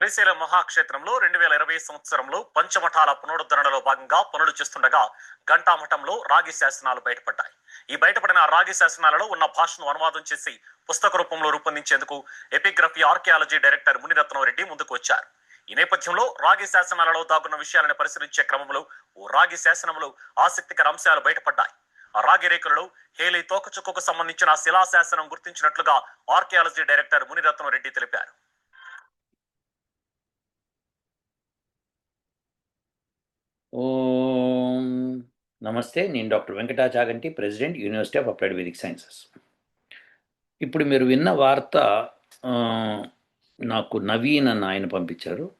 శ్రీశైలం మహాక్షేత్రంలో రెండు వేల ఇరవై సంవత్సరంలో పంచమఠాల పునరుద్ధరణలో భాగంగా పనులు చేస్తుండగా ఘంటామఠంలో రాగి శాసనాలు బయటపడ్డాయి. ఈ బయటపడిన రాగి శాసనాలలో ఉన్న భాషను అనువాదం చేసి పుస్తక రూపంలో రూపొందించేందుకు epigraphy archaeology director Muniratnam Reddy ముందుకు వచ్చారు. ఈ నేపథ్యంలో రాగి శాసనాలలో దాగున్న విషయాలను పరిశీలించే క్రమంలో ఓ రాగి శాసనంలో ఆసక్తికర అంశాలు బయటపడ్డాయి. ఆ రాగి రేకులలో హేలీ తోకచుక్కకు సంబంధించిన శిలా శాసనం గుర్తించినట్లుగా ఆర్కియాలజీ డైరెక్టర్ మునిరత్నం రెడ్డి తెలిపారు ఓం నమస్తే నేను doctor Venkatachaganti president university of applied Vedic sciences. ఇప్పుడు మీరు విన్న వార్త నాకు నవీన్ అన్న ఆయన పంపించారు.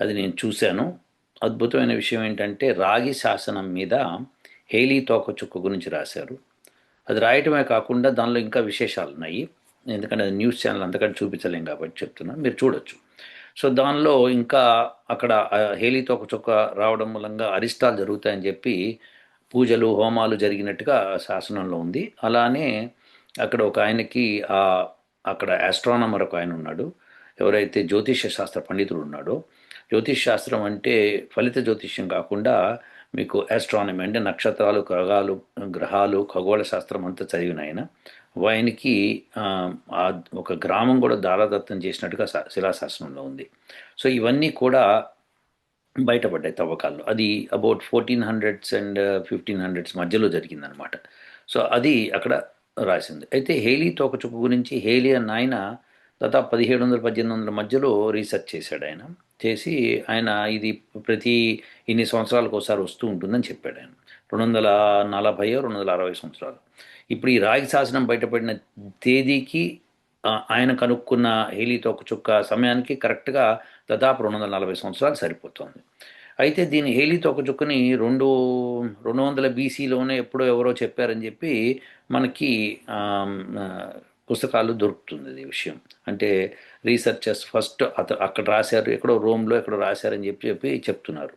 అది నేను చూశాను. అద్భుతమైన విషయం ఏంటంటే రాగి శాసనం మీద హేలీ తోకచుక్క గురించి రాశారు. అది రాయటమే కాకుండా దానిలో ఇంకా విశేషాలు ఉన్నాయి. ఎందుకంటే అది న్యూస్ ఛానల్ అంతకంటే చూపించలేం కాబట్టి చెప్తున్నాను. మీరు చూడొచ్చు. సో దానిలో ఇంకా అక్కడ హేలీ హేలీ తోకచుక్క రావడం మూలంగా అరిష్టాలు జరుగుతాయని చెప్పి పూజలు హోమాలు జరిగినట్టుగా శాసనంలో ఉంది. అలానే అక్కడ ఒక ఆయనకి ఆ అక్కడ ఆస్ట్రానమర్ ఒక ఆయన ఉన్నాడు. ఎవరైతే జ్యోతిష్య శాస్త్ర పండితుడు ఉన్నాడో. జ్యోతిష్ శాస్త్రం అంటే ఫలిత జ్యోతిష్యం కాకుండా మీకు ఆస్ట్రానమీ అంటే నక్షత్రాలు గ్రహాలు గ్రహాలు ఖగోళ శాస్త్రం అంతా చదివిన ఆయన. ఆయనకి ఒక గ్రామం కూడా దారాదత్తం చేసినట్టుగా శిలాశాసనంలో ఉంది. సో ఇవన్నీ కూడా బయటపడ్డాయి తవ్వకాల్లో. అది about fourteen hundreds and fifteen hundreds మధ్యలో జరిగిందనమాట. సో అది అక్కడ రాసింది. అయితే హేలీ తోకచుక్కు గురించి హేలీ అన్న ఆయన దాదాపు పదిహేడు వందల పద్దెనిమిది వందల మధ్యలో రీసెర్చ్ చేశాడు ఆయన. చేసి ఆయన ఇది ప్రతి ఇన్ని సంవత్సరాలకు ఒకసారి వస్తూ ఉంటుందని చెప్పాడు ఆయన. రెండు వందల నలభై రెండు వందల అరవై సంవత్సరాలు. ఇప్పుడు ఈ రాగి శాసనం బయటపడిన తేదీకి ఆయన కనుక్కున్న హేలీ తోకచుక్క సమయానికి కరెక్ట్గా దాదాపు రెండు వందల నలభై సంవత్సరాలు సరిపోతుంది. అయితే దీని హేలీ తోకచుక్కని రెండు రెండు వందల బీసీలోనే ఎప్పుడో ఎవరో చెప్పారని చెప్పి మనకి పుస్తకాలు దొరుకుతుంది ఈ విషయం. అంటే రీసెర్చర్స్ ఫస్ట్ అత అక్కడ రాశారు ఎక్కడో రోమ్లో ఎక్కడో రాశారని చెప్పి చెప్పి చెప్తున్నారు.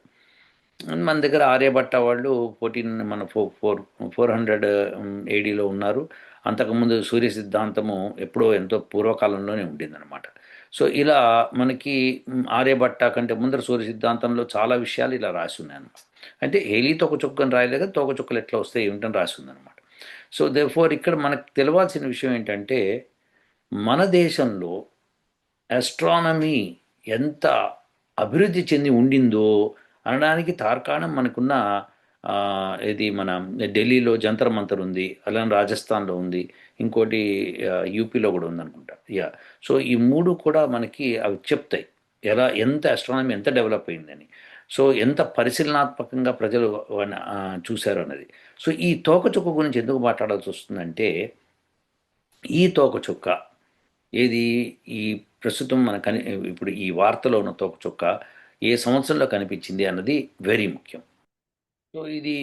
మన దగ్గర ఆర్యభట్ట వాళ్ళు ఫోర్టీన్ మన ఫోర్ ఫోర్ ఫోర్ హండ్రెడ్ ఏడీలో ఉన్నారు. అంతకుముందు సూర్య సిద్ధాంతము ఎప్పుడో ఎంతో పూర్వకాలంలోనే ఉండిందనమాట సో ఇలా మనకి ఆర్యభట్ట కంటే ముందర సూర్య సిద్ధాంతంలో చాలా విషయాలు ఇలా రాసి ఉన్నాయన్నమాట. అంటే హేలీ తోకచుక్కని చుక్కని రాయలేక తోక చుక్కలు ఎట్లా వస్తాయి ఏమిటని రాసి ఉందన్నమాట. సో దే ఫోర్ ఇక్కడ మనకు తెలవాల్సిన విషయం ఏంటంటే మన దేశంలో ఆస్ట్రానమీ ఎంత అభివృద్ధి చెంది ఉండిందో అనడానికి తార్కాణం మనకున్న ఇది మన ఢిల్లీలో జంతర్ మంతర్ ఉంది అలానే రాజస్థాన్లో ఉంది ఇంకోటి యూపీలో కూడా ఉందనుకుంటా. యా. సో ఈ మూడు కూడా మనకి అవి చెప్తాయి. ఎలా ఎంత ఆస్ట్రానమీ ఎంత డెవలప్ అయిందని. సో ఎంత పరిశీలనాత్మకంగా ప్రజలు చూశారు అన్నది. సో ఈ తోకచుక్క గురించి ఎందుకు మాట్లాడాల్సి వస్తుందంటే ఈ తోకచుక్క ఏది ఈ ప్రస్తుతం మన కని ఇప్పుడు ఈ వార్తలో ఉన్న తోకచుక్క ఏ సంవత్సరంలో కనిపించింది అన్నది వెరీ ముఖ్యం. సో ఇది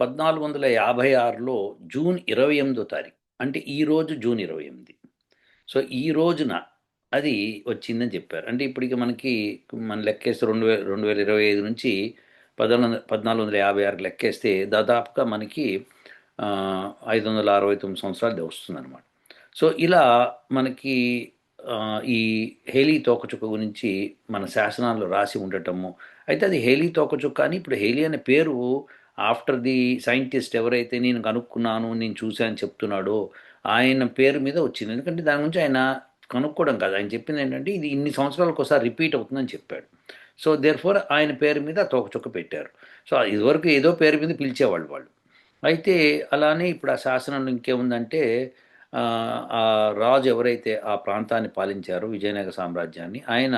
పద్నాలుగు వందల యాభై ఆరులో జూన్ ఇరవై ఎనిమిదో తారీఖు అంటే ఈరోజు జూన్ ఇరవై ఎనిమిది. సో ఈ రోజున అది వచ్చిందని చెప్పారు. అంటే ఇప్పటికి మనకి మన లెక్కేస్తే రెండు వేల రెండు వేల ఇరవై ఐదు నుంచి పద్నాలుగు పద్నాలుగు వందల యాభై ఆరు లెక్కేస్తే దాదాపుగా మనకి ఐదు వందల అరవై తొమ్మిది సంవత్సరాలు వస్తుందన్నమాట. సో ఇలా మనకి ఈ హేలీ తోకచుక్క గురించి మన శాసనాల్లో రాసి ఉండటము అయితే అది హేలీ తోకచుక్క అని ఇప్పుడు హేలీ అనే పేరు ఆఫ్టర్ ది సైంటిస్ట్ ఎవరైతే నేను కనుక్కున్నాను నేను చూశాను చెప్తున్నాడో ఆయన పేరు మీద వచ్చింది. ఎందుకంటే దాని గురించి ఆయన కనుక్కోవడం కాదు. ఆయన చెప్పింది ఏంటంటే ఇది ఇన్ని సంవత్సరాలకు ఒకసారి రిపీట్ అవుతుందని చెప్పాడు. సో దేర్ ఫోర్ ఆయన పేరు మీద తోకచుక్క పెట్టారు. సో ఇదివరకు ఏదో పేరు మీద పిలిచేవాళ్ళు వాళ్ళు. అయితే అలానే ఇప్పుడు ఆ శాసనంలో ఇంకేముందంటే ఆ, ఆ రాజు ఎవరైతే ఆ ప్రాంతాన్ని పాలించారో విజయనగర సామ్రాజ్యాన్ని ఆయన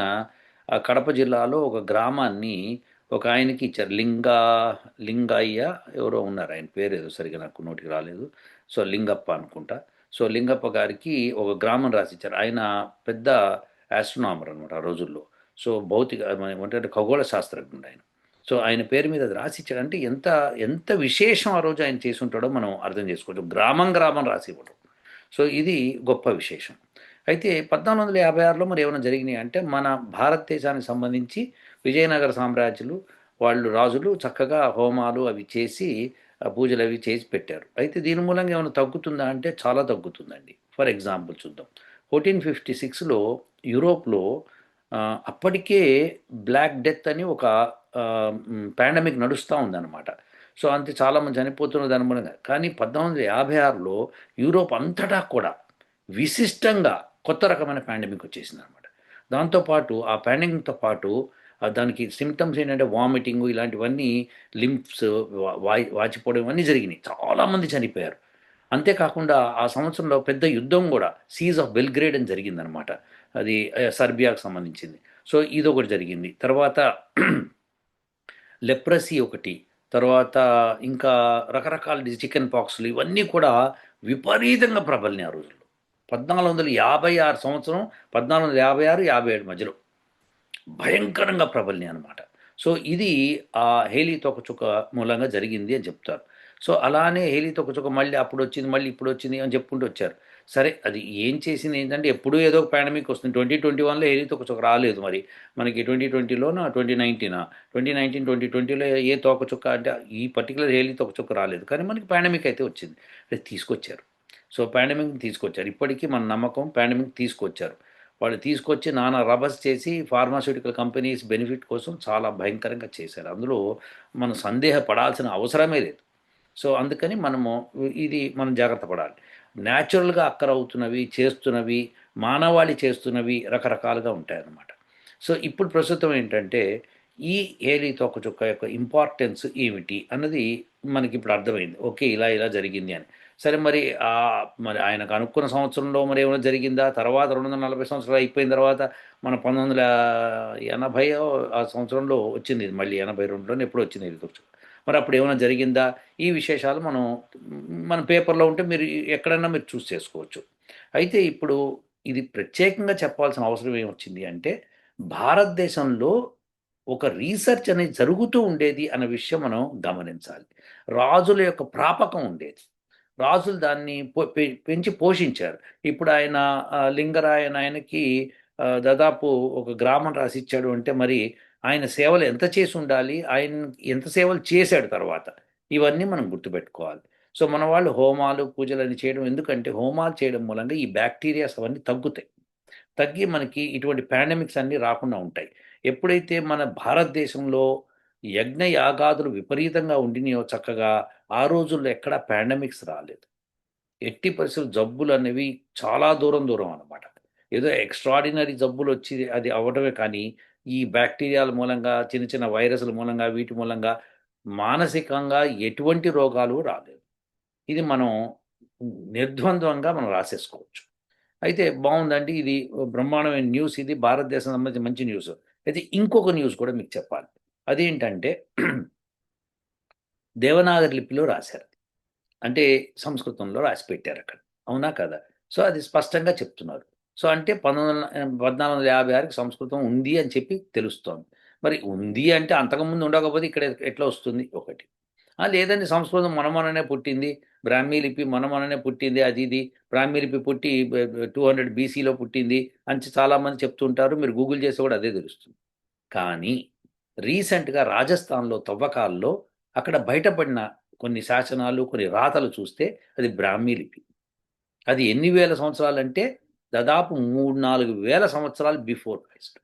ఆ కడప జిల్లాలో ఒక గ్రామాన్ని ఒక ఆయనకి ఇచ్చారు. లింగా లింగయ్య ఎవరో ఉన్నారు ఆయన పేరు ఏదో సరిగా నాకు నోటికి రాలేదు. సో లింగప్ప అనుకుంటా. సో లింగప్ప గారికి ఒక గ్రామం రాసిచ్చారు. ఆయన పెద్ద ఆస్ట్రోనామర్ అనమాట ఆ రోజుల్లో. సో భౌతిక ఏమంటే ఖగోళ శాస్త్రజ్ఞుడు ఆయన. సో ఆయన పేరు మీద అది రాసిచ్చాడు అంటే ఎంత ఎంత విశేషం ఆ రోజు ఆయన చేసి ఉంటాడో మనం అర్థం చేసుకోవచ్చు. గ్రామం గ్రామం రాసి ఇవ్వడం సో ఇది గొప్ప విశేషం. అయితే పద్నాలుగు వందల యాభై ఆరులో మరి ఏమైనా జరిగినాయి అంటే మన భారతదేశానికి సంబంధించి విజయనగర సామ్రాజ్యులు వాళ్ళు రాజులు చక్కగా హోమాలు అవి చేసి ఆ పూజలు అవి చేసి పెట్టారు. అయితే దీని మూలంగా ఏమైనా తగ్గుతుందా అంటే చాలా తగ్గుతుందండి. ఫర్ ఎగ్జాంపుల్ చూద్దాం. ఫోర్టీన్ ఫిఫ్టీ సిక్స్లో యూరోప్లో అప్పటికే బ్లాక్ డెత్ అని ఒక పాండమిక్ నడుస్తూ ఉందన్నమాట. సో అంతే చాలామంది చనిపోతున్న దాని మూలంగా. కానీ పద్నాలుగు వందల యాభై ఆరులో యూరోప్ అంతటా కూడా విశిష్టంగా కొత్త రకమైన పాండమిక్ వచ్చేసింది అనమాట దాంతోపాటు ఆ పాండమిక్తో పాటు దానికి సిమ్టమ్స్ ఏంటంటే వామిటింగ్ ఇలాంటివన్నీ లింప్స్ వాయి వాచిపోవడం ఇవన్నీ జరిగినాయి. చాలామంది చనిపోయారు. అంతేకాకుండా ఆ సంవత్సరంలో పెద్ద యుద్ధం కూడా సీజ్ ఆఫ్ బెల్గ్రేడ్ అని జరిగిందనమాట. అది సర్బియాకు సంబంధించింది. సో ఇది ఒకటి జరిగింది. తర్వాత లెప్రసీ ఒకటి. తర్వాత ఇంకా రకరకాల చికెన్ పాక్స్లు ఇవన్నీ కూడా విపరీతంగా ప్రబలినాయి ఆ రోజుల్లో. పద్నాలుగు వందల యాభై ఆరు సంవత్సరం పద్నాలుగు వందల యాభై ఆరు యాభై ఏడు మధ్యలో. భయంకరంగా ప్రబల్ని అనమాట సో ఇది ఆ హేలీ తోకచుక్క మూలంగా జరిగింది అని చెప్తారు. సో అలానే హేలీ తొకచుక మళ్ళీ అప్పుడు వచ్చింది మళ్ళీ ఇప్పుడు వచ్చింది అని చెప్పుకుంటూ వచ్చారు. సరే అది ఏం చేసింది ఏంటంటే ఎప్పుడూ ఏదో ఒక పాండమిక్ వస్తుంది. ట్వంటీ ట్వంటీ వన్లో హేలీ తొకచుక రాలేదు మరి. మనకి ట్వంటీ ట్వంటీలోనా ట్వంటీ నైన్టీనా? ట్వంటీ నైన్టీన్ ట్వంటీ ట్వంటీలో ఏ తోకచుక్క అంటే ఈ పర్టికులర్ హేలీ తొకచుక్క రాలేదు. కానీ మనకి పాండమిక్ అయితే వచ్చింది. అది తీసుకొచ్చారు. సో పాండమిక్ తీసుకొచ్చారు. ఇప్పటికీ మన నమ్మకం పాండమిక్ తీసుకొచ్చారు. వాళ్ళు తీసుకొచ్చి నానా రబస్ చేసి ఫార్మాస్యూటికల్ కంపెనీస్ బెనిఫిట్ కోసం చాలా భయంకరంగా చేశారు. అందులో మనం సందేహపడాల్సిన అవసరమే లేదు. సో అందుకని మనము ఇది మనం జాగ్రత్త పడాలి. న్యాచురల్గా అక్కర అవుతున్నవి చేస్తున్నవి మానవాళి చేస్తున్నవి రకరకాలుగా ఉంటాయన్నమాట. సో ఇప్పుడు ప్రస్తుతం ఏంటంటే ఈ ఏలి తోకచుక్క యొక్క ఇంపార్టెన్స్ ఏమిటి అన్నది మనకి ఇప్పుడు అర్థమైంది. ఓకే ఇలా ఇలా జరిగింది అని. సరే మరి మరి ఆయనకు అనుకున్న సంవత్సరంలో మరి ఏమైనా జరిగిందా? తర్వాత రెండు వందల నలభై సంవత్సరాలు అయిపోయిన తర్వాత మన పంతొమ్మిది వందల ఎనభై ఆ సంవత్సరంలో వచ్చింది ఇది. మళ్ళీ ఎనభై రెండులోనే ఎప్పుడు వచ్చింది ఇది కూర్చో మరి అప్పుడు ఏమైనా జరిగిందా? ఈ విశేషాలు మనం మన పేపర్లో ఉంటే మీరు ఎక్కడైనా మీరు చూస్ చేసుకోవచ్చు. అయితే ఇప్పుడు ఇది ప్రత్యేకంగా చెప్పాల్సిన అవసరం ఏమొచ్చింది అంటే భారతదేశంలో ఒక రీసెర్చ్ అనేది జరుగుతూ ఉండేది అన్న విషయం మనం గమనించాలి. రాజుల యొక్క ప్రాపకం ఉండేది. రాజులు దాన్ని పెంచి పోషించారు. ఇప్పుడు ఆయన లింగరాయన ఆయనకి దాదాపు ఒక గ్రామం రాసి ఇచ్చాడు అంటే మరి ఆయన సేవలు ఎంత చేసి ఉండాలి ఆయన ఎంత సేవలు చేశాడు తర్వాత? ఇవన్నీ మనం గుర్తుపెట్టుకోవాలి. సో మన వాళ్ళు హోమాలు పూజలు అని చేయడం ఎందుకంటే హోమాలు చేయడం మూలంగా ఈ బ్యాక్టీరియాస్ అవన్నీ తగ్గుతాయి. తగ్గి మనకి ఇటువంటి పాండమిక్స్ అన్నీ రాకుండా ఉంటాయి. ఎప్పుడైతే మన భారతదేశంలో యజ్ఞ యాగాదులు విపరీతంగా ఉండినాయో చక్కగా ఆ రోజుల్లో ఎక్కడా పాండమిక్స్ రాలేదు. ఎట్టి పరిస్థితులు జబ్బులు అనేవి చాలా దూరం దూరం అన్నమాట. ఏదో ఎక్స్ట్రాడినరీ జబ్బులు వచ్చి అది అవ్వడమే కానీ ఈ బ్యాక్టీరియాల మూలంగా చిన్న చిన్న వైరస్ల మూలంగా వీటి మూలంగా మానసికంగా ఎటువంటి రోగాలు రాలేదు. ఇది మనం నిర్ద్వంద్వంగా మనం రాసేసుకోవచ్చు. అయితే బాగుందండి ఇది బ్రహ్మాండమైన న్యూస్. ఇది భారతదేశం సంబంధించి మంచి న్యూస్. అయితే ఇంకొక న్యూస్ కూడా మీకు చెప్పాలి. అదేంటంటే దేవనాగరి లిపిలో రాశారు. అంటే సంస్కృతంలో రాసి పెట్టారు అక్కడ. అవునా కదా? సో అది స్పష్టంగా చెప్తున్నారు. సో అంటే పంతొమ్మిది పద్నాలుగు వందల యాభై ఆరుకి సంస్కృతం ఉంది అని చెప్పి తెలుస్తోంది. మరి ఉంది అంటే అంతకుముందు ఉండకపోతే ఇక్కడ ఎట్లా వస్తుంది? ఒకటి. లేదండి సంస్కృతం మనమననే పుట్టింది బ్రాహ్మీ లిపి మనమననే పుట్టింది అది ఇది. బ్రాహ్మీ లిపి పుట్టి టూ హండ్రెడ్ బీసీలో పుట్టింది అని చాలామంది చెప్తుంటారు. మీరు గూగుల్ చేస్తే కూడా అదే తెలుస్తుంది. కానీ రీసెంట్గా రాజస్థాన్లో తవ్వకాల్లో అక్కడ బయటపడిన కొన్ని శాసనాలు కొన్ని రాతలు చూస్తే అది బ్రాహ్మీ లిపి. అది ఎన్ని వేల సంవత్సరాలు అంటే దాదాపు మూడు నాలుగు వేల సంవత్సరాలు before Christ.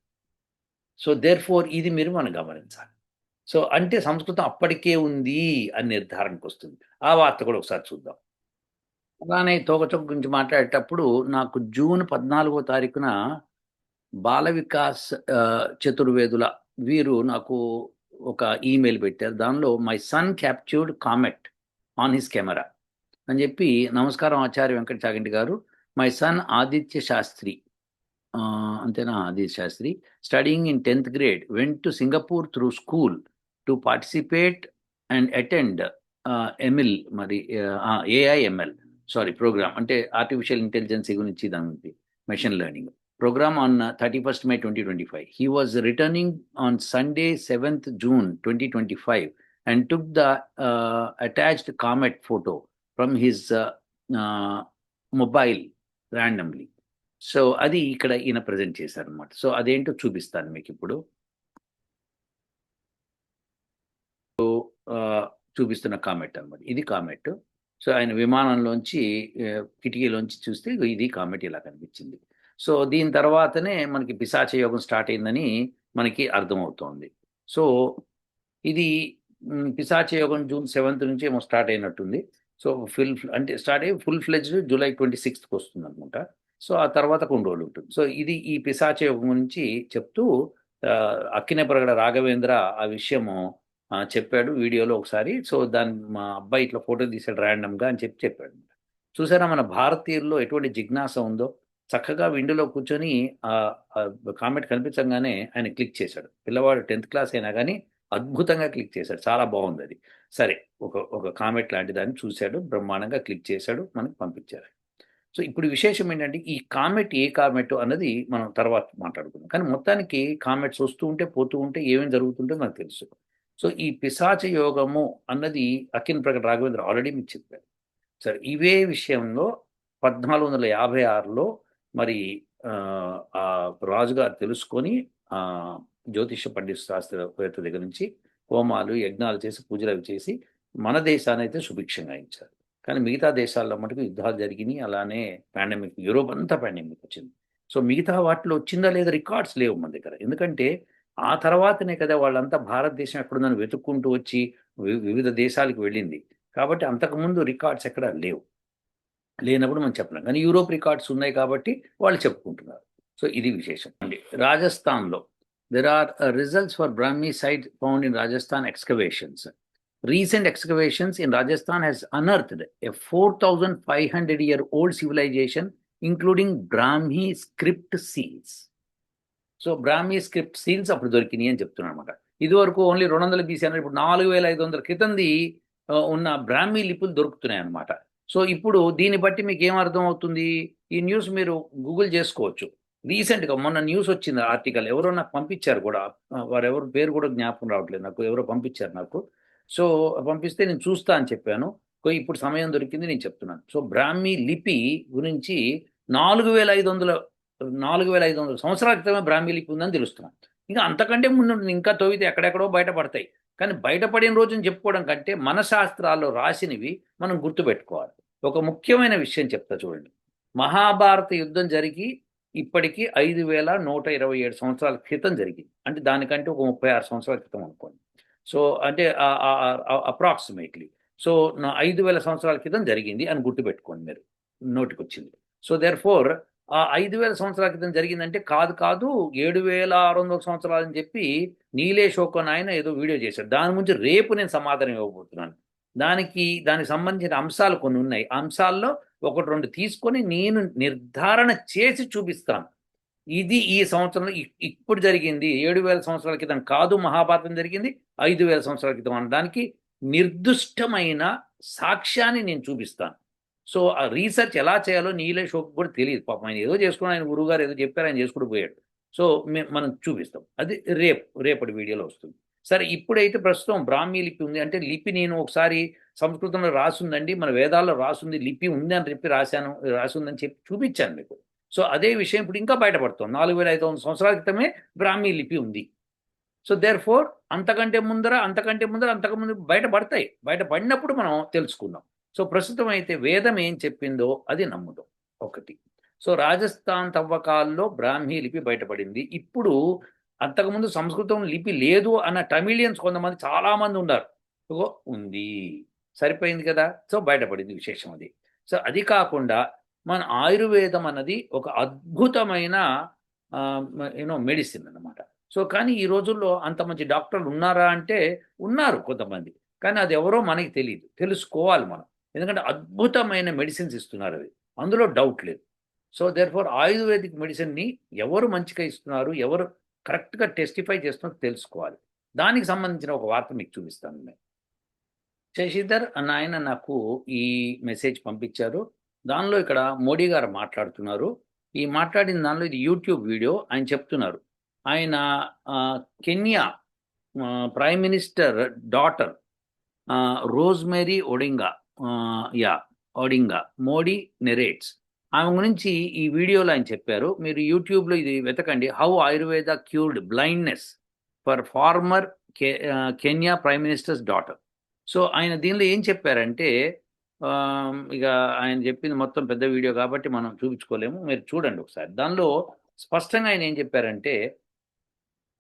So there four ఇది మీరు మనం గమనించాలి. సో అంటే సంస్కృతం అప్పటికే ఉంది అని నిర్ధారణకు వస్తుంది. ఆ వార్త కూడా ఒకసారి చూద్దాం. అలానే తోకచొక్క గురించి మాట్లాడేటప్పుడు నాకు జూన్ పద్నాలుగో తారీఖున బాల వికాస్ చతుర్వేదుల వీరు నాకు ఒక ఈమెయిల్ పెట్టారు. దానిలో my son captured comet on his camera అని చెప్పి నమస్కారం ఆచార్య వెంకట చాగంటి గారు మై సన్ ఆదిత్య శాస్త్రి అంతేనా? Aditya Shastri. Studying in tenth grade went to Singapore through school to participate and attend AIML మరి ఏఐఎంఎల్ సారీ ప్రోగ్రామ్ అంటే ఆర్టిఫిషియల్ ఇంటెలిజెన్సీ గురించి దాని machine learning program on thirty first May twenty twenty five he was returning on Sunday seventh June twenty twenty five and took the attached comet photo from his mobile randomly so అది ఇక్కడ ఈయన present చేశారనమాట so అదేంటో చూపిస్తాను మీకు ఇప్పుడు. So చూపిస్తున్న comet అనమాట ఇది కామెట్ సో ఆయన విమానంలోంచి ఆ, కిటికీలోంచి చూస్తే ఇది కామెట్ ఇలా కనిపించింది. సో దీని తర్వాతనే మనకి పిశాచ యోగం స్టార్ట్ అయిందని మనకి అర్థమవుతోంది. సో ఇది పిశాచ యోగం జూన్ సెవెంత్ నుంచి ఏమో స్టార్ట్ అయినట్టుంది. సో ఫుల్ అంటే స్టార్ట్ అయ్యి ఫుల్ ఫ్లెజ్డ్ జూలై ట్వంటీ సిక్స్త్కి వస్తుంది అనమాట సో ఆ తర్వాత కొన్ని రోజులు ఉంటుంది. సో ఇది ఈ పిశాచ యోగం గురించి చెప్తూ ఆ, అక్కినేపరగడ రాఘవేంద్ర ఆ విషయము చెప్పాడు వీడియోలో ఒకసారి. సో దాని మా అబ్బాయి ఇట్లా ఫోటో తీసాడు ర్యాండమ్గా అని చెప్పి చెప్పాడు. చూసారా మన భారతీయుల్లో ఎటువంటి జిజ్ఞాస ఉందో? చక్కగా విండోలో కూర్చొని ఆ కామెంట్ కనిపించగానే ఆయన క్లిక్ చేశాడు. పిల్లవాడు టెన్త్ క్లాస్ అయినా కానీ అద్భుతంగా క్లిక్ చేశాడు. చాలా బాగుంది అది. సరే ఒక ఒక కామెంట్ లాంటి దాన్ని చూశాడు. బ్రహ్మాండంగా క్లిక్ చేశాడు. మనకి పంపించారు. సో ఇప్పుడు విశేషం ఏంటంటే ఈ కామెంట్ ఏ కామెంట్ అన్నది మనం తర్వాత మాట్లాడుకుందాం. కానీ మొత్తానికి కామెంట్స్ వస్తూ ఉంటే పోతూ ఉంటే ఏమేమి జరుగుతుంటే మనకు తెలుసు. సో ఈ పిశాచ యోగము అన్నది అఖిన్ ప్రకట రాఘవేంద్ర ఆల్రెడీ మీకు చెప్పారు సరే ఇవే విషయంలో పద్నాలుగు వందల యాభై ఆరులో మరి ఆ, రాజుగారు తెలుసుకొని ఆ జ్యోతిష పండిత శాస్త్రవేత్త దగ్గర నుంచి హోమాలు యజ్ఞాలు చేసి పూజలు అవి చేసి మన దేశాన్ని అయితే సుభిక్షంగా ఇచ్చారు. కానీ మిగతా దేశాల్లో మటుకు యుద్ధాలు జరిగినాయి. అలానే పాండమిక్ యూరోప్ అంతా పాండమిక్ వచ్చింది. సో మిగతా వాటిలో వచ్చిందా లేదా రికార్డ్స్ లేవు మన దగ్గర. ఎందుకంటే ఆ తర్వాతనే కదా వాళ్ళంతా భారతదేశం ఎక్కడుందని వెతుక్కుంటూ వచ్చి వి- వివిధ దేశాలకు వెళ్ళింది. కాబట్టి అంతకుముందు రికార్డ్స్ ఎక్కడ లేవు. లేనప్పుడు మనం చెప్పలేం. కానీ యూరోప్ రికార్డ్స్ ఉన్నాయి కాబట్టి వాళ్ళు చెప్పుకుంటున్నారు. సో ఇది విశేషం. అండి రాజస్థాన్లో there are results for Brahmi site found in Rajasthan excavations recent excavations in Rajasthan has unearthed a four thousand five hundred year old civilisation including Brahmi script seals so Brahmi script seals అప్పుడు దొరికినాయి అని చెప్తున్నాను అనమాట ఇదివరకు only రెండు వందల BC అన్నారు ఇప్పుడు నాలుగు వేల ఐదు వందల క్రితంది uh, ఉన్న బ్రాహ్మీ లిపులు దొరుకుతున్నాయి అన్నమాట. సో ఇప్పుడు దీన్ని బట్టి మీకు ఏం అర్థం అవుతుంది? ఈ న్యూస్ మీరు గూగుల్ చేసుకోవచ్చు. రీసెంట్గా మొన్న న్యూస్ వచ్చింది ఆర్టికల్. ఎవరో నాకు పంపించారు కూడా. వారు ఎవరు పేరు కూడా జ్ఞాపకం రావట్లేదు నాకు. ఎవరో పంపించారు నాకు. సో పంపిస్తే నేను చూస్తా అని చెప్పాను. ఇప్పుడు సమయం దొరికింది నేను చెప్తున్నాను. సో బ్రాహ్మీ లిపి గురించి నాలుగు వేల ఐదు వందల నాలుగు వేల ఐదు వందల సంవత్సరాల క్రితమే బ్రాహ్మీ లిపి ఉందని తెలుస్తున్నాను. ఇంకా అంతకంటే ముందు ఇంకా తొవితే ఎక్కడెక్కడో బయటపడతాయి. కానీ బయటపడిన రోజుని చెప్పుకోవడం కంటే మన శాస్త్రాల్లో రాసినవి మనం గుర్తుపెట్టుకోవాలి. ఒక ముఖ్యమైన విషయం చెప్తా చూడండి. మహాభారత యుద్ధం జరిగి ఇప్పటికీ ఐదు వేల నూట ఇరవై ఏడు సంవత్సరాల క్రితం జరిగింది. అంటే దానికంటే ఒక ముప్పై ఆరు సంవత్సరాల క్రితం అనుకోండి. సో అంటే అప్రాక్సిమేట్లీ సో నా ఐదు వేల సంవత్సరాల క్రితం జరిగింది అని గుర్తుపెట్టుకోండి మీరు. నోటికి వచ్చింది సో దేర్ ఫోర్ ఆ ఐదు వేల సంవత్సరాల క్రితం జరిగిందంటే కాదు కాదు ఏడు వేల ఆరు వందల సంవత్సరాలు అని చెప్పి నీలేష్ ఒక ఆయన ఏదో వీడియో చేశాడు దాని గురించి రేపు నేను సమాధానం ఇవ్వబోతున్నాను. దానికి దానికి సంబంధించిన అంశాలు కొన్ని ఉన్నాయి. అంశాల్లో ఒకటి రెండు తీసుకొని నేను నిర్ధారణ చేసి చూపిస్తాను. ఇది ఈ సంవత్సరంలో ఇ- ఇప్పుడు జరిగింది. ఏడు వేల సంవత్సరాల క్రితం కాదు మహాభారతం జరిగింది. ఐదు వేల సంవత్సరాల క్రితం అనడానికి నిర్దిష్టమైన సాక్ష్యాన్ని నేను చూపిస్తాను. సో ఆ రీసెర్చ్ ఎలా చేయాలో నీలే షోక్ కూడా తెలియదు. పాపం ఆయన ఏదో చేసుకుని ఆయన గురువు గారు ఏదో చెప్పారు ఆయన చేసుకుంటూ పోయాడు. సో మే- మనం చూపిస్తాం. అది రేపు రేపటి వీడియోలో వస్తుంది. సరే ఇప్పుడైతే ప్రస్తుతం బ్రాహ్మీ లిపి ఉంది. అంటే లిపి నేను ఒకసారి సంస్కృతంలో రాసుందండి. మన వేదాల్లో రాసుంది లిపి ఉంది అని చెప్పి రాశాను రాసుందని చెప్పి చూపించాను మీకు. సో అదే విషయం ఇప్పుడు ఇంకా బయటపడుతుంది. నాలుగు వేల ఐదు వందల సంవత్సరాల క్రితమే బ్రాహ్మీ లిపి ఉంది. సో దేర్ ఫోర్ అంతకంటే ముందర అంతకంటే ముందర అంతకు ముందు బయటపడతాయి. బయటపడినప్పుడు మనం తెలుసుకుందాం. సో ప్రస్తుతం అయితే వేదం ఏం చెప్పిందో అది నమ్ముదాం. ఒకటి. సో రాజస్థాన్ తవ్వకాల్లో బ్రాహ్మీ లిపి బయటపడింది. ఇప్పుడు అంతకుముందు సంస్కృతం లిపి లేదు అన్న టమిలియన్స్ కొంతమంది చాలామంది ఉన్నారు. ఉంది. సరిపోయింది కదా? సో బయటపడింది విశేషం అది. సో అది కాకుండా మన ఆయుర్వేదం అన్నది ఒక అద్భుతమైన యూనో మెడిసిన్ అన్నమాట. సో కానీ ఈ రోజుల్లో అంత మంచి డాక్టర్లు ఉన్నారా అంటే ఉన్నారు కొంతమంది. కానీ అది ఎవరో మనకి తెలియదు తెలుసుకోవాలి మనం. ఎందుకంటే అద్భుతమైన మెడిసిన్స్ ఇస్తున్నారు అవి. అందులో డౌట్ లేదు. సో దేర్ ఫోర్ ఆయుర్వేదిక్ మెడిసిన్ని ఎవరు మంచిగా ఇస్తున్నారు ఎవరు కరెక్ట్గా టెస్టిఫై చేస్తున్నారో తెలుసుకోవాలి. దానికి సంబంధించిన ఒక వార్త మీకు చూపిస్తాను నేను. శశిధర్ అన్న ఆయన నాకు ఈ మెసేజ్ పంపించారు. దానిలో ఇక్కడ మోడీ గారు మాట్లాడుతున్నారు. ఈ మాట్లాడిన దానిలో ఇది యూట్యూబ్ వీడియో ఆయన చెప్తున్నారు. ఆయన Kenya prime minister daughter Rosemary Rosemary Odinga yeah Odinga Modi narrates. ఆమె గురించి ఈ వీడియోలో ఆయన చెప్పారు. మీరు యూట్యూబ్లో ఇది వెతకండి. How Ayurveda cured blindness for former Kenya prime minister's daughter. So ఆయన దీనిలో ఏం చెప్పారంటే ఇక ఆయన చెప్పింది మొత్తం పెద్ద వీడియో కాబట్టి మనం చూపించుకోలేము. మీరు చూడండి ఒకసారి. దానిలో స్పష్టంగా ఆయన ఏం చెప్పారంటే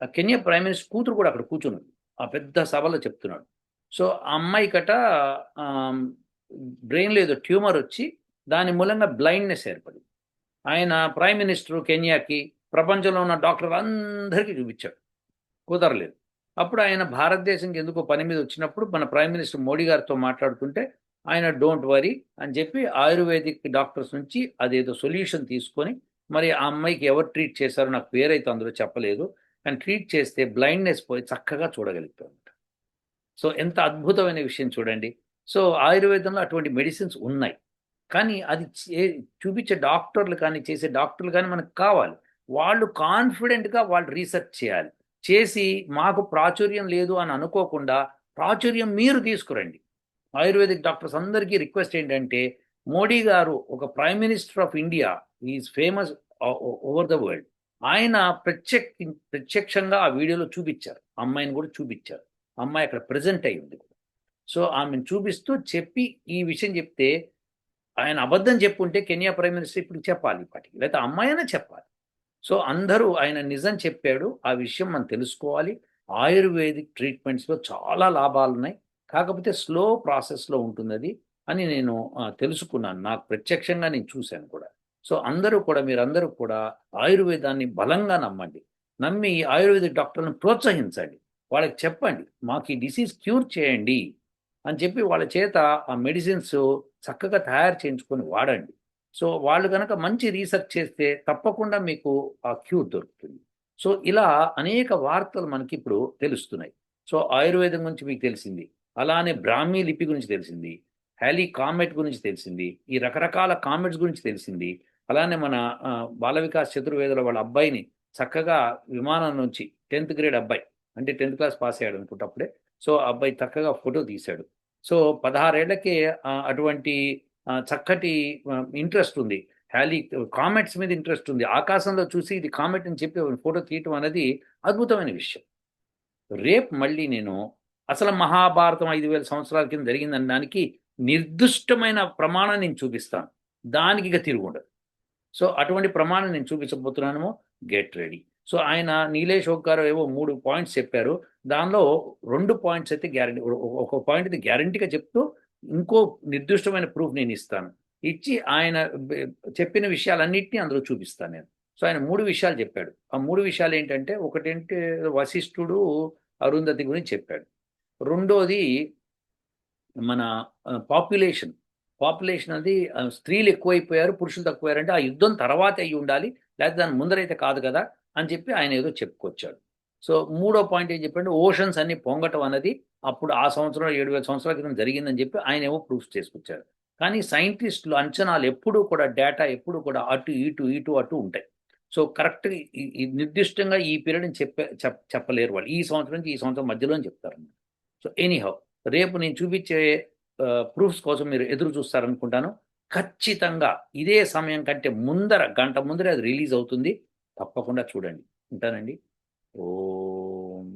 ఆ కెన్యా ప్రైమ్ మినిస్టర్ కూతురు కూడా అక్కడ కూర్చున్నాడు. ఆ పెద్ద సభలో చెప్తున్నాడు. సో ఆ అమ్మాయి కట బ్రెయిన్లో ఏదో ట్యూమర్ వచ్చి దాని మూలంగా బ్లైండ్నెస్ ఏర్పడింది. ఆయన ప్రైమ్ మినిస్టర్ కెన్యాకి ప్రపంచంలో ఉన్న డాక్టర్ అందరికీ చూపించాడు. కుదరలేదు. అప్పుడు ఆయన భారతదేశంకి ఎందుకో పని మీద వచ్చినప్పుడు మన ప్రైమ్ మినిస్టర్ మోడీ గారితో మాట్లాడుతుంటే ఆయన డోంట్ వరీ అని చెప్పి ఆయుర్వేదిక్ డాక్టర్స్ నుంచి అదేదో సొల్యూషన్ తీసుకొని మరి ఆ అమ్మాయికి ఎవరు ట్రీట్ చేశారో నాకు పేరైతే అందులో చెప్పలేదు కానీ ట్రీట్ చేస్తే బ్లైండ్నెస్ పోయి చక్కగా చూడగలుగుతాం సో ఎంత అద్భుతమైన విషయం చూడండి. సో ఆయుర్వేదంలో అటువంటి మెడిసిన్స్ ఉన్నాయి. కానీ అది చే- చూపించే డాక్టర్లు కానీ చేసే డాక్టర్లు కానీ మనకు కావాలి. వాళ్ళు కాన్ఫిడెంట్గా వాళ్ళు రీసెర్చ్ చేయాలి. చేసి మాకు ప్రాచుర్యం లేదు అని అనుకోకుండా ప్రాచుర్యం మీరు తీసుకురండి. ఆయుర్వేదిక్ డాక్టర్స్ అందరికీ రిక్వెస్ట్ ఏంటంటే మోడీ గారు ఒక prime minister of India is famous over the world ఆయన ప్రత్యక్ష ప్రత్యక్షంగా ఆ వీడియోలో చూపించారు. అమ్మాయిని కూడా చూపించారు. అమ్మాయి అక్కడ ప్రజెంట్ అయ్యింది. సో ఆమెను చూపిస్తూ చెప్పి ఈ విషయం చెప్తే ఆయన అబద్ధం చెప్పుంటే కెన్యా ప్రైమ్ మినిస్టర్ ఇప్పుడు చెప్పాలి ఇప్పటికి లేకపోతే అమ్మాయి అయినా చెప్పాలి. సో అందరూ ఆయన నిజం చెప్పాడు. ఆ విషయం మనం తెలుసుకోవాలి. ఆయుర్వేదిక్ ట్రీట్మెంట్స్లో చాలా లాభాలు ఉన్నాయి. కాకపోతే స్లో ప్రాసెస్లో ఉంటుంది అది అని నేను తెలుసుకున్నాను. నాకు ప్రత్యక్షంగా నేను చూశాను కూడా. సో అందరూ కూడా మీరందరూ కూడా ఆయుర్వేదాన్ని బలంగా నమ్మండి. నమ్మి ఆయుర్వేదిక్ డాక్టర్లను ప్రోత్సహించండి. వాళ్ళకి చెప్పండి. మాకు ఈ డిసీజ్ క్యూర్ చేయండి. అని చెప్పి వాళ్ళ చేత ఆ మెడిసిన్స్ చక్కగా తయారు చేయించుకొని వాడండి. సో వాళ్ళు కనుక మంచి రీసెర్చ్ చేస్తే తప్పకుండా మీకు ఆ క్యూర్ దొరుకుతుంది. సో ఇలా అనేక వార్తలు మనకి ఇప్పుడు తెలుస్తున్నాయి. సో ఆయుర్వేదం గురించి మీకు తెలిసింది. అలానే బ్రాహ్మీ లిపి గురించి తెలిసింది. హ్యాలీ కామెట్ గురించి తెలిసింది. ఈ రకరకాల కామెట్స్ గురించి తెలిసింది. అలానే మన బాల వికాస్ చతుర్వేదుల వాళ్ళ అబ్బాయిని చక్కగా విమానం నుంచి టెన్త్ గ్రేడ్ అబ్బాయి అంటే టెన్త్ క్లాస్ పాస్ అయ్యాడు అనుకుంటే అప్పుడే. సో ఆ అబ్బాయి చక్కగా ఫోటో తీశాడు. సో పదహారేళ్ళకే అటువంటి చక్కటి ఇంట్రెస్ట్ ఉంది. హ్యాలీ కామెట్స్ మీద ఇంట్రెస్ట్ ఉంది. ఆకాశంలో చూసి ఇది కామెట్ అని చెప్పి ఫోటో తీయటం అనేది అద్భుతమైన విషయం. రేపు మళ్ళీ నేను అసలు మహాభారతం ఐదు వేల సంవత్సరాల కింద జరిగిందన్న దానికి నిర్దిష్టమైన ప్రమాణం నేను చూపిస్తాను. దానికి ఇక తిరుగుండదు సో అటువంటి ప్రమాణం నేను చూపించబోతున్నాను గెట్ రెడీ. సో ఆయన నీలేష్ ఓక్ గారు ఏవో మూడు పాయింట్స్ చెప్పారు. దానిలో రెండు పాయింట్స్ అయితే గ్యారంటీ ఒక పాయింట్ అయితే గ్యారంటీగా చెప్తూ ఇంకో నిర్దిష్టమైన ప్రూఫ్ నేను ఇస్తాను. ఇచ్చి ఆయన చెప్పిన విషయాలన్నింటినీ అందులో చూపిస్తాను నేను. సో ఆయన మూడు విషయాలు చెప్పాడు. ఆ మూడు విషయాలు ఏంటంటే ఒకటేంటి? వశిష్ఠుడు అరుంధతి గురించి చెప్పాడు. రెండోది మన పాపులేషన్. పాపులేషన్ అది స్త్రీలు ఎక్కువైపోయారు పురుషులు తక్కువయ్యారంటే ఆ యుద్ధం తర్వాత అయ్యి ఉండాలి లేకపోతే దాని ముందరైతే కాదు కదా అని చెప్పి ఆయన ఏదో చెప్పుకొచ్చాడు. సో మూడో పాయింట్ ఏం చెప్పండి ఓషన్స్ అన్ని పొంగటం అన్నది అప్పుడు ఆ సంవత్సరం ఏడు వేల సంవత్సరాల క్రితం జరిగిందని చెప్పి ఆయన ఏమో ప్రూఫ్ చేసుకొచ్చారు కానీ సైంటిస్టులు అంచనాలు ఎప్పుడూ కూడా డేటా ఎప్పుడూ కూడా అటు ఇటు ఇటు అటు ఉంటాయి. సో కరెక్ట్ నిర్దిష్టంగా ఈ పీరియడ్ని చెప్పే చెప్ చెప్పలేరు వాళ్ళు. ఈ సంవత్సరం నుంచి ఈ సంవత్సరం మధ్యలో చెప్తారు సో ఎనీహౌ రేపు నేను చూపించే ప్రూఫ్స్ కోసం మీరు ఎదురు చూస్తారనుకుంటాను. ఖచ్చితంగా ఇదే సమయం కంటే ముందర గంట ముందర అది రిలీజ్ అవుతుంది. తప్పకుండా చూడండి. ఉంటానండి. O